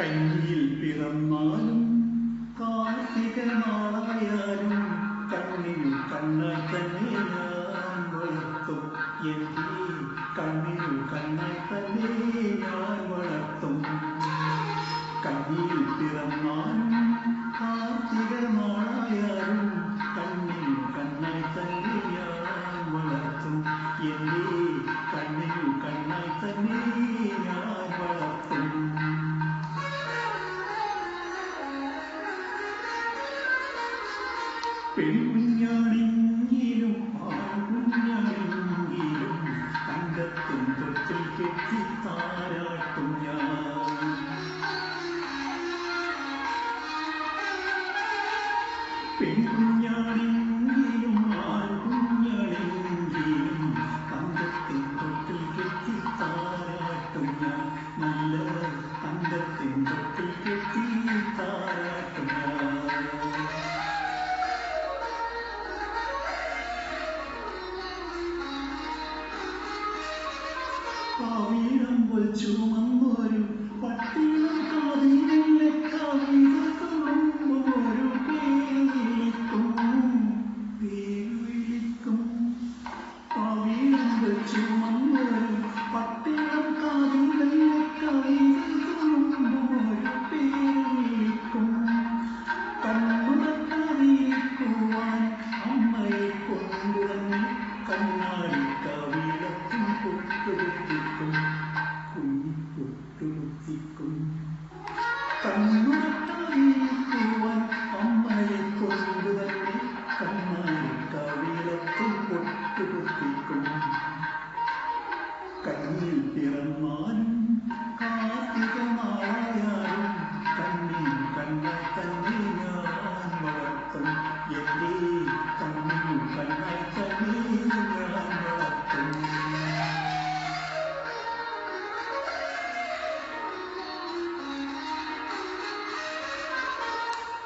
കഞ്ഞിയിൽ പിറന്നാലും കാർത്തിക നാളായാലും കണ്ണിനു കണ്ണായി തന്നെ ഞാൻ വളർത്തും. എന്റെ കണ്ണിനു കണ്ണായി വളർത്തും. കഞ്ഞിയിൽ പെൺകുഞ്ഞാണെങ്കിലും ആൺകുഞ്ഞാണെങ്കിലും തങ്കത്തും തൊട്ടിൽ കെട്ടി താരാട്ടും ഞാൻ. പെൺകുഞ്ഞാണെങ്കിലും പാവീഴമ്പോൾ ചുമന്നൊരു പട്ടിളം കാതിലെ കവിത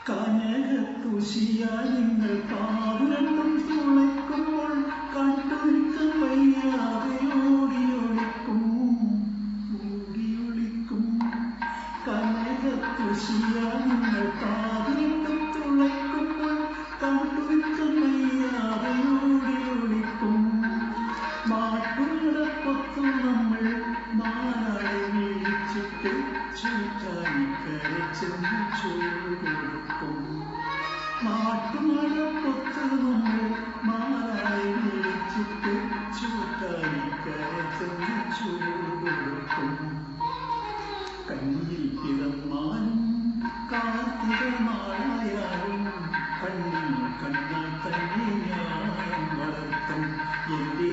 കനകത്തുശിയാൽ നിങ്ങൾ കാതുരണ്ടും തുളയ്ക്കുമ്പോൾ കണ്ടൊരുക്കം വയ്യാതെ ഓടിയൊളിക്കും തുളയ്ക്കുമ്പോൾ കണ്ടൊരുക്കം ചുറ്റാനിക്കരെ ചെന്ന് ചോടുകൊടുക്കും മാട്ടുമടപ്പൊത്ത് നമ്മൾ മാറായി വിളിച്ചിട്ട് ചൂട്ടാനിക്കരെ ചെന്ന് ചോടുകൊടുക്കും കണ്ണിൽ പിറന്നാലും കാർത്തിക മാളായാലും കണ്ണിൽ കണ്ണാൽ തന്നെ ഞാൻ വളർത്തും എന്റെ